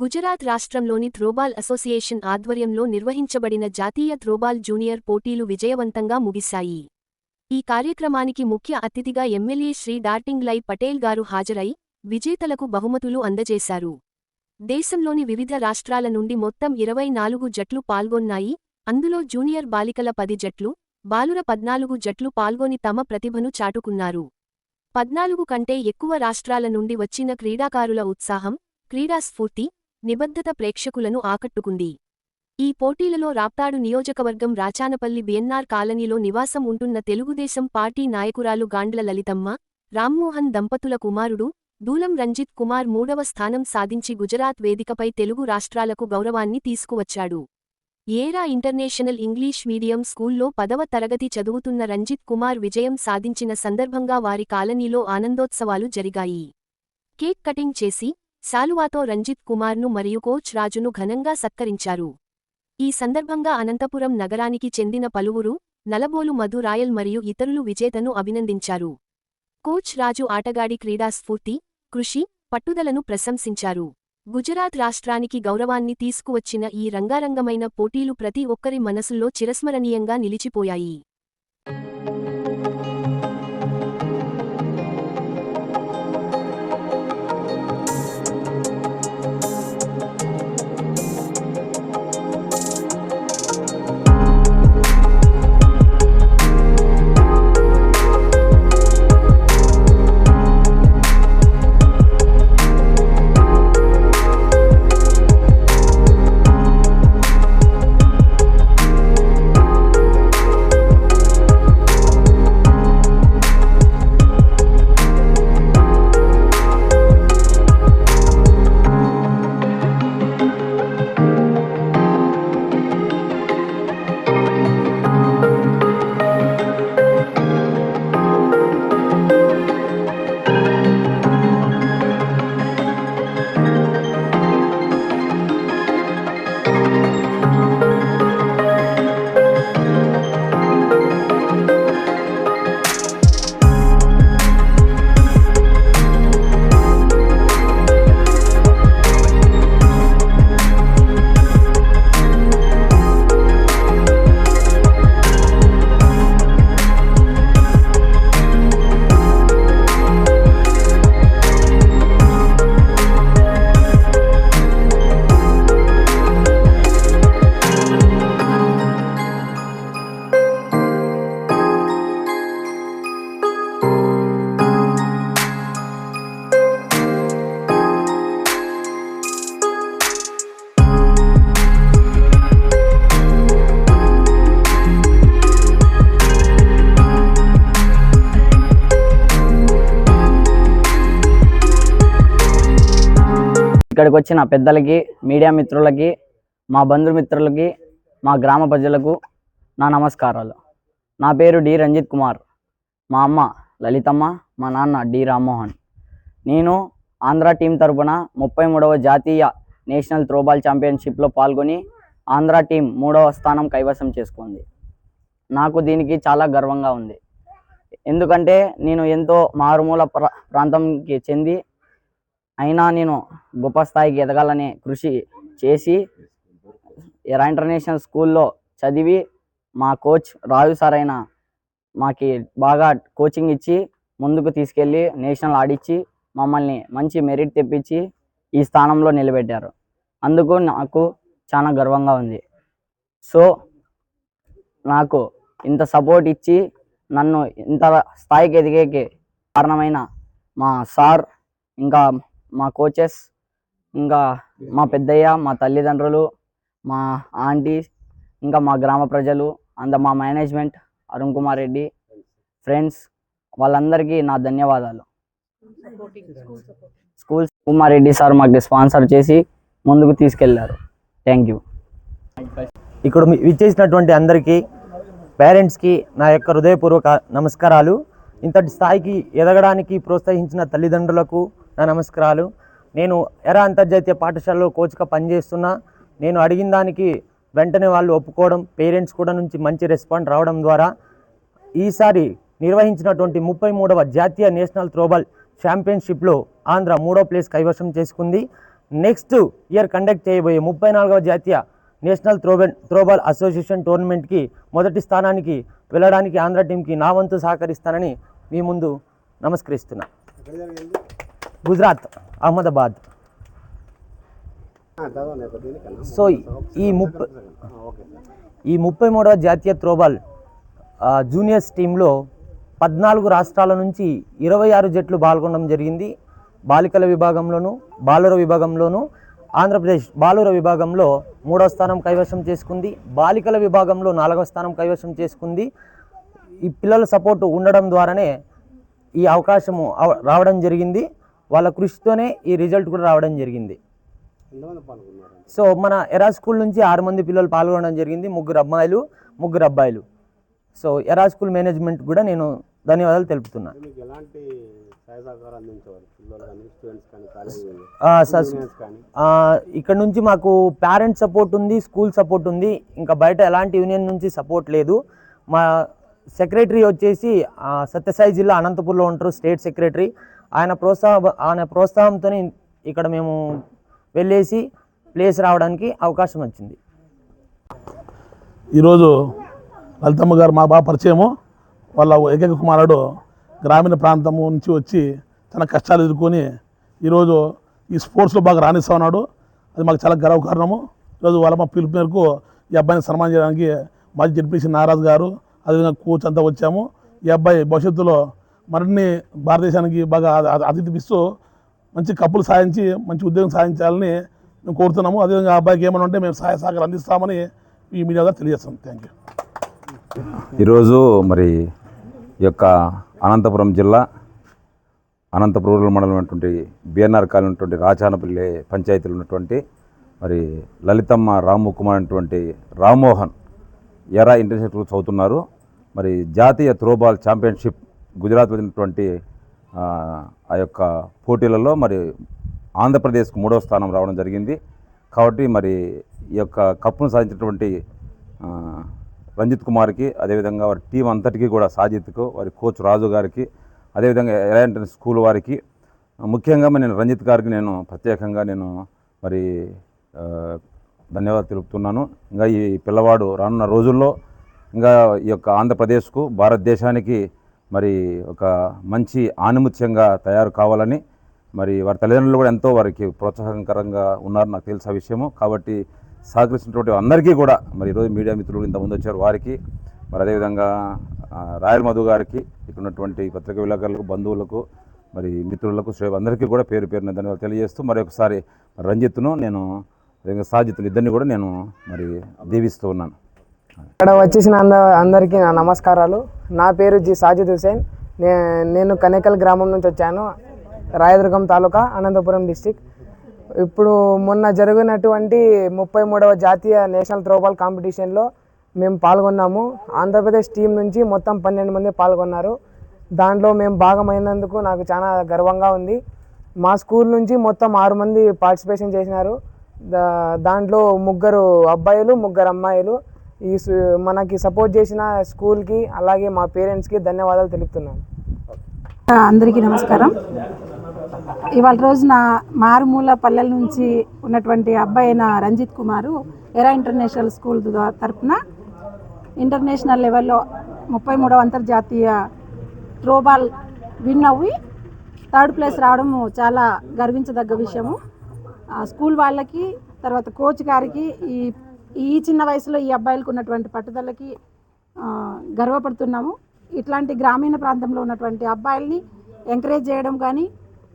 గుజరాత్ రాష్ట్రంలోని థ్రోబాల్ అసోసియేషన్ ఆధ్వర్యంలో నిర్వహించబడిన జాతీయ థ్రోబాల్ జూనియర్ పోటీలు విజయవంతంగా ముగిశాయి. ఈ కార్యక్రమానికి ముఖ్య అతిథిగా ఎమ్మెల్యే శ్రీ డార్టింగ్లై పటేల్ గారు హాజరై విజేతలకు బహుమతులు అందజేశారు. దేశంలోని వివిధ రాష్ట్రాల నుండి మొత్తం ఇరవై నాలుగు జట్లు పాల్గొన్నాయి. అందులో జూనియర్ బాలికల పది జట్లు బాలుర పద్నాలుగు జట్లు పాల్గొని తమ ప్రతిభను చాటుకున్నారు. పద్నాలుగు కంటే ఎక్కువ రాష్ట్రాల నుండి వచ్చిన క్రీడాకారుల ఉత్సాహం క్రీడాస్ఫూర్తి నిబద్ధత ప్రేక్షకులను ఆకట్టుకుంది. ఈ పోటీలలో రాప్తాడు నియోజకవర్గం రాచానపల్లి బిఎన్ఆర్ కాలనీలో నివాసం ఉంటున్న తెలుగుదేశం పార్టీ నాయకురాలు గాండ్ల లలితమ్మ రామ్మోహన్ దంపతుల కుమారుడు దూలం రంజిత్ కుమార్ మూడవ స్థానం సాధించి గుజరాత్ వేదికపై తెలుగు రాష్ట్రాలకు గౌరవాన్ని తీసుకువచ్చాడు. ఏరా ఇంటర్నేషనల్ ఇంగ్లీష్ మీడియం స్కూల్లో పదవ తరగతి చదువుతున్న రంజిత్ కుమార్ విజయం సాధించిన సందర్భంగా వారి కాలనీలో ఆనందోత్సవాలు జరిగాయి. కేక్ కటింగ్ చేసి శాలువాతో రంజిత్ కుమార్ను మరియు కోచ్ రాజును ఘనంగా సత్కరించారు. ఈ సందర్భంగా అనంతపురం నగరానికి చెందిన పలువురు నలబోలు మధు రాయల్ మరియు ఇతరులు విజేతను అభినందించారు. కోచ్ రాజు ఆటగాడి క్రీడా స్ఫూర్తి కృషి పట్టుదలను ప్రశంసించారు. గుజరాత్ రాష్ట్రానికి గౌరవాన్ని తీసుకువచ్చిన ఈ రంగారంగమైన పోటీలు ప్రతి ఒక్కరి మనసుల్లో చిరస్మరణీయంగా నిలిచిపోయాయి. ఇక్కడికి వచ్చిన పెద్దలకి మీడియా మిత్రులకి మా బంధుమిత్రులకి మా గ్రామ ప్రజలకు నా నమస్కారాలు. నా పేరు డి రంజిత్ కుమార్. మా అమ్మ లలితమ్మ మా నాన్న డి రామ్మోహన్. నేను ఆంధ్ర టీం తరపున ముప్పై మూడవ జాతీయ నేషనల్ త్రోబాల్ ఛాంపియన్షిప్లో పాల్గొని ఆంధ్ర టీం మూడవ స్థానం కైవసం చేసుకుంది. నాకు దీనికి చాలా గర్వంగా ఉంది. ఎందుకంటే నేను ఎంతో మారుమూల ప్రా ప్రాంతంకి చెంది అయినా నేను గొప్ప స్థాయికి ఎదగాలని కృషి చేసి ఎరా ఇంటర్నేషనల్ స్కూల్లో చదివి మా కోచ్ రాజు సార్ అయిన మాకి బాగా కోచింగ్ ఇచ్చి ముందుకు తీసుకెళ్ళి నేషనల్ ఆడిచ్చి మమ్మల్ని మంచి మెరిట్ తెప్పించి ఈ స్థానంలో నిలబెట్టారు. అందుకు నాకు చాలా గర్వంగా ఉంది. సో నాకు ఇంత సపోర్ట్ ఇచ్చి నన్ను ఇంత స్థాయికి ఎదిగేకి కారణమైన మా సార్ ఇంకా మా కోచెస్ ఇంకా మా పెద్దయ్య మా తల్లిదండ్రులు మా ఆంటీ ఇంకా మా గ్రామ ప్రజలు అంత మా మేనేజ్మెంట్ అరుణ్ కుమార్ రెడ్డి ఫ్రెండ్స్ వాళ్ళందరికీ నా ధన్యవాదాలు. స్కూల్ కుమార్ రెడ్డి సార్ మాకు స్పాన్సర్ చేసి ముందుకు తీసుకెళ్ళారు. థ్యాంక్ యూ ఇక్కడ మీ- విచ్చేసినటువంటి అందరికీ పేరెంట్స్కి నా యొక్క హృదయపూర్వక నమస్కారాలు. ఇంతటి స్థాయికి ఎదగడానికి ప్రోత్సహించిన తల్లిదండ్రులకు నా నమస్కారాలు. నేను ఎరా అంతర్జాతీయ పాఠశాలలో కోచ్గా పనిచేస్తున్నా. నేను అడిగిన దానికి వెంటనే వాళ్ళు ఒప్పుకోవడం పేరెంట్స్ కూడా నుంచి మంచి రెస్పాండ్ రావడం ద్వారా ఈసారి నిర్వహించినటువంటి ముప్పై మూడవ జాతీయ నేషనల్ త్రోబాల్ ఛాంపియన్షిప్లో ఆంధ్ర మూడో ప్లేస్ కైవసం చేసుకుంది. నెక్స్ట్ ఇయర్ కండక్ట్ చేయబోయే ముప్పై నాలుగవ జాతీయ నేషనల్ త్రోబెల్ త్రోబాల్ అసోసియేషన్ టోర్నమెంట్కి మొదటి స్థానానికి వెళ్ళడానికి ఆంధ్ర టీంకి నా వంతు సహకరిస్తానని మీ ముందు నమస్కరిస్తున్నా. గుజరాత్ అహ్మదాబాద్. సో ఈ ముప్పై ఈ ముప్పై మూడవ జాతీయ త్రోబాల్ జూనియర్స్ టీంలో పద్నాలుగు రాష్ట్రాల నుంచి ఇరవై ఆరు జట్లు పాల్గొనడం జరిగింది. బాలికల విభాగంలోను బాలుర విభాగంలోను ఆంధ్రప్రదేశ్ బాలుర విభాగంలో మూడవ స్థానం కైవసం చేసుకుంది. బాలికల విభాగంలో నాలుగవ స్థానం కైవసం చేసుకుంది. ఈ పిల్లల సపోర్టు ఉండడం ద్వారానే ఈ అవకాశము అవ- రావడం జరిగింది. వాళ్ళ కృషితోనే ఈ రిజల్ట్ కూడా రావడం జరిగింది. సో మన ఎరా స్కూల్ నుంచి ఆరు మంది పిల్లలు పాల్గొనడం జరిగింది. ముగ్గురు అమ్మాయిలు ముగ్గురు అబ్బాయిలు. సో ఎరా స్కూల్ మేనేజ్మెంట్ కూడా నేను ధన్యవాదాలు తెలుపుతున్నా. మీకు ఎలాంటి సహాయ సహకారం అందించేవారు? పిల్లలు కానీ స్టూడెంట్స్ కానీ కాలేజీ ఆ, సస్- స్టూడెంట్స్ కానీ? ఆ, ఇక్కడ నుంచి మాకు పేరెంట్ సపోర్ట్ ఉంది స్కూల్ సపోర్ట్ ఉంది. ఇంకా బయట ఎలాంటి యూనియన్ నుంచి సపోర్ట్ లేదు. మా సెక్రటరీ వచ్చేసి సత్యసాయి జిల్లా అనంతపూర్లో ఉంటారు స్టేట్ సెక్రటరీ ఆయన ప్రోత్సాహ ఆయన ప్రోత్సాహంతో ఇక్కడ మేము వెళ్ళేసి ప్లేస్ రావడానికి అవకాశం వచ్చింది. ఈరోజు లలితమ్మ గారు మా బాగా పరిచయము. వాళ్ళ ఏకైక కుమారుడు గ్రామీణ ప్రాంతం నుంచి వచ్చి తన కష్టాలు ఎదుర్కొని ఈరోజు ఈ స్పోర్ట్స్లో బాగా రాణిస్తా ఉన్నాడు. అది మాకు చాలా గర్వకారణము ఈరోజు వాళ్ళ మా పిలుపు మేరకు ఈ అబ్బాయిని సన్మానం చేయడానికి మాజీ జడ్పీసీ నారాజు గారు అదేవిధంగా కోచ్ అంతా వచ్చాము. ఈ అబ్బాయి భవిష్యత్తులో మరిన్ని భారతదేశానికి బాగా అ- పిస్తూ అతిథిపిస్తూ మంచి కప్పులు సాధించి మంచి ఉద్యోగం సాధించాలని మేము కోరుతున్నాము. అదేవిధంగా ఆ అబ్బాయికి ఏమైనా ఉంటే మేము సహాయ సహకారం అందిస్తామని ఈ మీడియా ద్వారా తెలియజేస్తాం. థ్యాంక్ యూ ఈరోజు మరి ఈ యొక్క అనంతపురం జిల్లా అనంతపురం రూరల్ మండలం ఉన్నటువంటి బిఎన్ఆర్ కాలనీ ఉన్నటువంటి రాచానపల్లి పంచాయతీలో ఉన్నటువంటి మరి లలితమ్మ రాము కుమార్ అనేటువంటి రామ్మోహన్ ఎరా ఇంటర్నేషనల్ చదువుతున్నారు. మరి జాతీయ త్రోబాల్ ఛాంపియన్షిప్ గుజరాత్ వచ్చినటువంటి ఆ, యొక్క పోటీలలో మరి ఆంధ్రప్రదేశ్కు మూడవ స్థానం రావడం జరిగింది. కాబట్టి మరి ఈ యొక్క కప్పును సాధించినటువంటి రంజిత్ కుమార్కి అదేవిధంగా వారి టీం అంతటికీ కూడా సాజిత్కు వారి కోచ్ రాజు గారికి అదేవిధంగా ఎలాంటి స్కూల్ వారికి ముఖ్యంగా మరి నేను రంజిత్ గారికి నేను ప్రత్యేకంగా నేను మరి ధన్యవాదాలు తెలుపుతున్నాను. ఇంకా ఈ పిల్లవాడు రానున్న రోజుల్లో ఇంకా ఈ యొక్క ఆంధ్రప్రదేశ్కు భారతదేశానికి మరి ఒక మంచి ఆనిముత్యంగా తయారు కావాలని మరి వారి తల్లిదండ్రులు కూడా ఎంతో వారికి ప్రోత్సాహకరంగా ఉన్నారు నాకు తెలిసిన విషయము. కాబట్టి సహకరిస్తున్నటువంటి అందరికీ కూడా మరి ఈరోజు మీడియా మిత్రులు ఇంతమంది వచ్చారు వారికి. మరి అదేవిధంగా రాయల్ మధు గారికి ఇక్కడ ఉన్నటువంటి పత్రికా విలేకరులకు బంధువులకు మరి మిత్రులకు శ్రేయ అందరికీ కూడా పేరు పేరున ధన్యవాదాలు తెలియజేస్తూ మరి ఒకసారి రంజిత్ను నేను అదేవిధంగా ఇద్దరిని కూడా నేను మరి దీవిస్తూ ఉన్నాను. ఇక్కడ వచ్చేసిన అంద అందరికీ నా నమస్కారాలు. నా పేరు జి సాజిద్ హుసేన్. నే నేను కనేకల్ గ్రామం నుంచి వచ్చాను. రాయదుర్గం తాలూకా అనంతపురం డిస్టిక్. ఇప్పుడు మొన్న జరిగినటువంటి ముప్పై మూడవ జాతీయ నేషనల్ త్రోబాల్ కాంపిటీషన్లో మేము పాల్గొన్నాము. ఆంధ్రప్రదేశ్ టీం నుంచి మొత్తం పన్నెండు మంది పాల్గొన్నారు. దాంట్లో మేము భాగమైనందుకు నాకు చాలా గర్వంగా ఉంది. మా స్కూల్ నుంచి మొత్తం ఆరు మంది పార్టిసిపేషన్ చేసినారు. దా దాంట్లో ముగ్గురు అబ్బాయిలు ముగ్గురు అమ్మాయిలు. ఈ మనకి సపోర్ట్ చేసిన స్కూల్కి అలాగే మా పేరెంట్స్కి ధన్యవాదాలు తెలుపుతున్నాను. అందరికీ నమస్కారం. ఇవాళ రోజున మారుమూల పల్లెల నుంచి ఉన్నటువంటి అబ్బాయి అయిన రంజిత్ కుమారు ఎరా ఇంటర్నేషనల్ స్కూల్ తరఫున తరపున ఇంటర్నేషనల్ లెవెల్లో ముప్పై మూడవ అంతర్జాతీయ త్రోబాల్ విన్ అవ్వి థర్డ్ ప్లేస్ రావడం చాలా గర్వించదగ్గ విషయము. స్కూల్ వాళ్ళకి తర్వాత కోచ్ గారికి ఈ ఈ చిన్న వయసులో ఈ అబ్బాయిలకు ఉన్నటువంటి పట్టుదలకి గర్వపడుతున్నాము. ఇట్లాంటి గ్రామీణ ప్రాంతంలో ఉన్నటువంటి అబ్బాయిల్ని ఎంకరేజ్ చేయడం కానీ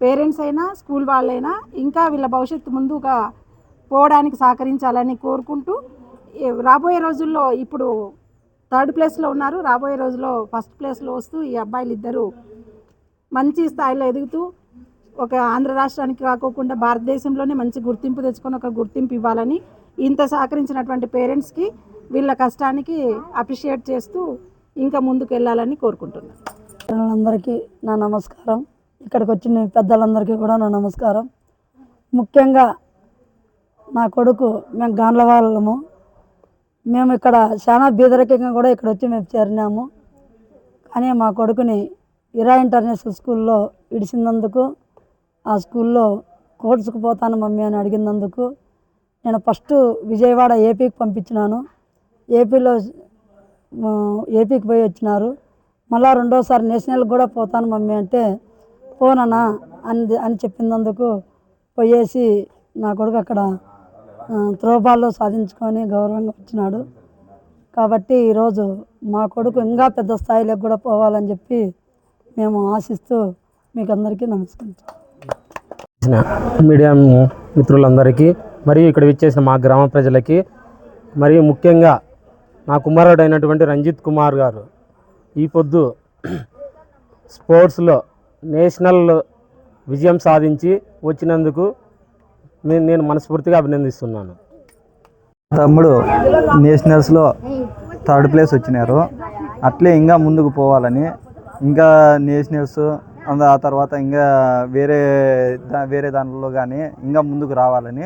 పేరెంట్స్ అయినా స్కూల్ వాళ్ళైనా ఇంకా వీళ్ళ భవిష్యత్తు ముందుగా పోవడానికి సహకరించాలని కోరుకుంటూ రాబోయే రోజుల్లో ఇప్పుడు థర్డ్ ప్లేస్లో ఉన్నారు. రాబోయే రోజుల్లో ఫస్ట్ ప్లేస్లో వస్తూ ఈ అబ్బాయిలు ఇద్దరు మంచి స్థాయిలో ఎదుగుతూ ఒక ఆంధ్ర రాష్ట్రానికి కాకోకుండా భారతదేశంలోనే మంచి గుర్తింపు తెచ్చుకొని ఒక గుర్తింపు ఇవ్వాలని ఇంత సహకరించినటువంటి పేరెంట్స్కి వీళ్ళ కష్టానికి అప్రిషియేట్ చేస్తూ ఇంకా ముందుకు వెళ్ళాలని కోరుకుంటున్నాను. పిల్లలందరికీ నా నమస్కారం. ఇక్కడికి వచ్చిన పెద్దలందరికీ కూడా నా నమస్కారం. ముఖ్యంగా నా కొడుకు మేము గాండ్ల వాళ్ళము మేము ఇక్కడ చాలా బీదరికంగా కూడా ఇక్కడ వచ్చి మేము చేరినాము. కానీ మా కొడుకుని ఇరా ఇంటర్నేషనల్ స్కూల్లో ఇడిచినందుకు ఆ స్కూల్లో కోర్సుకు పోతాను మమ్మీ అని అడిగినందుకు నేను ఫస్ట్ విజయవాడ ఏపీకి పంపించినాను. ఏపీలో ఏపీకి పోయి వచ్చినారు. మళ్ళా రెండోసారి నేషనల్కి కూడా పోతాను మమ్మీ అంటే పోనన్నా అని అని చెప్పినందుకు పోయేసి నా కొడుకు అక్కడ త్రోబాల్లో సాధించుకొని గౌరవంగా వచ్చినాడు. కాబట్టి ఈరోజు మా కొడుకు ఇంకా పెద్ద స్థాయిలోకి కూడా పోవాలని చెప్పి మేము ఆశిస్తూ మీకు అందరికీ నమస్కరించాం మీడియా మిత్రులందరికీ మరియు ఇక్కడ విచ్చేసిన మా గ్రామ ప్రజలకి మరియు ముఖ్యంగా నా కుమారుడు అయినటువంటి రంజిత్ కుమార్ గారు ఈ పొద్దు స్పోర్ట్స్లో నేషనల్ విజయం సాధించి వచ్చినందుకు నేను నేను మనస్ఫూర్తిగా అభినందిస్తున్నాను. తమ్ముడు నేషనల్స్లో థర్డ్ ప్లేస్ వచ్చినారు. అట్లే ఇంకా ముందుకు పోవాలని ఇంకా నేషనల్స్ ఆ తర్వాత ఇంకా వేరే వేరే దానిలో కానీ ఇంకా ముందుకు రావాలని